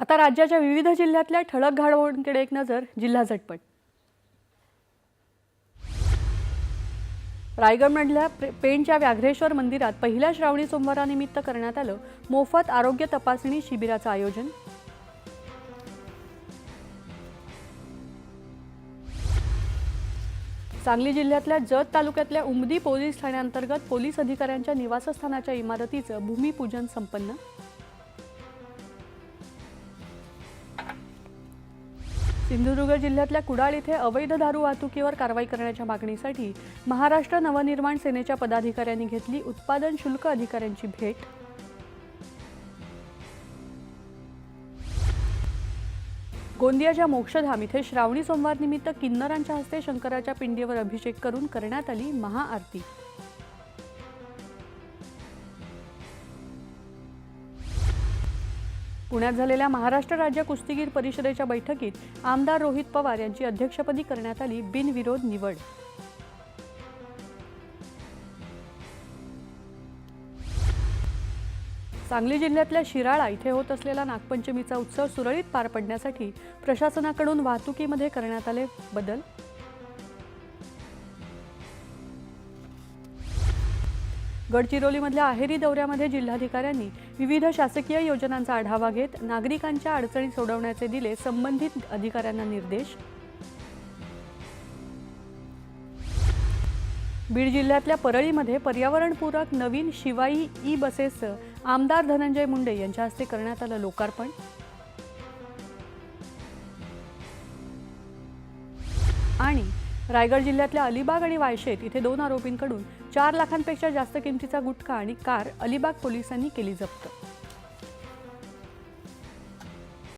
आता राज्याच्या विविध जिल्ह्यातल्या ठळक घडामोडींकडे एक नजर जिल्हा झटपट. रायगडमधल्या पेणच्या व्याघ्रेश्वर मंदिरात पहिल्या श्रावणी सोमवारानिमित्त करण्यात आलं मोफत आरोग्य तपासणी शिबिराचं आयोजन. सांगली जिल्ह्यातल्या जत तालुक्यातल्या उमदी पोलीस ठाण्याअंतर्गत पोलीस अधिकाऱ्यांच्या निवासस्थानाच्या इमारतीचं भूमिपूजन संपन्न. सिंधुदुर्ग जिल्ह्यातल्या कुडाळ इथे अवैध दारू वाहतुकीवर कारवाई करण्याच्या मागणीसाठी महाराष्ट्र नवनिर्माण सेनेच्या पदाधिकाऱ्यांनी घेतली उत्पादन शुल्क अधिकाऱ्यांची भेट. गोंदियाच्या मोक्षधाम इथे श्रावणी सोमवारनिमित्त किन्नरांच्या हस्ते शंकराच्या पिंडीवर अभिषेक करून करण्यात आली महाआरती. पुण्यात झालेल्या महाराष्ट्र राज्य कुस्तीगीर परिषदेच्या बैठकीत आमदार रोहित पवार यांची अध्यक्षपदी करण्यात आली बिनविरोध निवड. सांगली जिल्ह्यातल्या शिराळा इथे होत असलेला नागपंचमीचा उत्सव सुरळीत पार पडण्यासाठी प्रशासनाकडून वाहतुकीमध्ये करण्यात आले बदल? गडचिरोलीमधल्या आहेरी दौऱ्यामध्ये जिल्हाधिकाऱ्यांनी विविध शासकीय योजनांचा आढावा घेत नागरिकांच्या अडचणी सोडवण्याचे दिले संबंधित अधिकाऱ्यांना निर्देश. बीड जिल्ह्यातल्या परळीमध्ये पर्यावरणपूरक नवीन शिवाई ई बसेसचं आमदार धनंजय मुंडे यांच्या हस्ते करण्यात आलं लोकार्पण. आणि रायगड जिल्ह्यातल्या अलिबाग आणि वायशेत इथे दोन आरोपींकडून चार लाखांपेक्षा जास्त किमतीचा गुटखा आणि कार अलिबाग पोलिसांनी केली जप्त.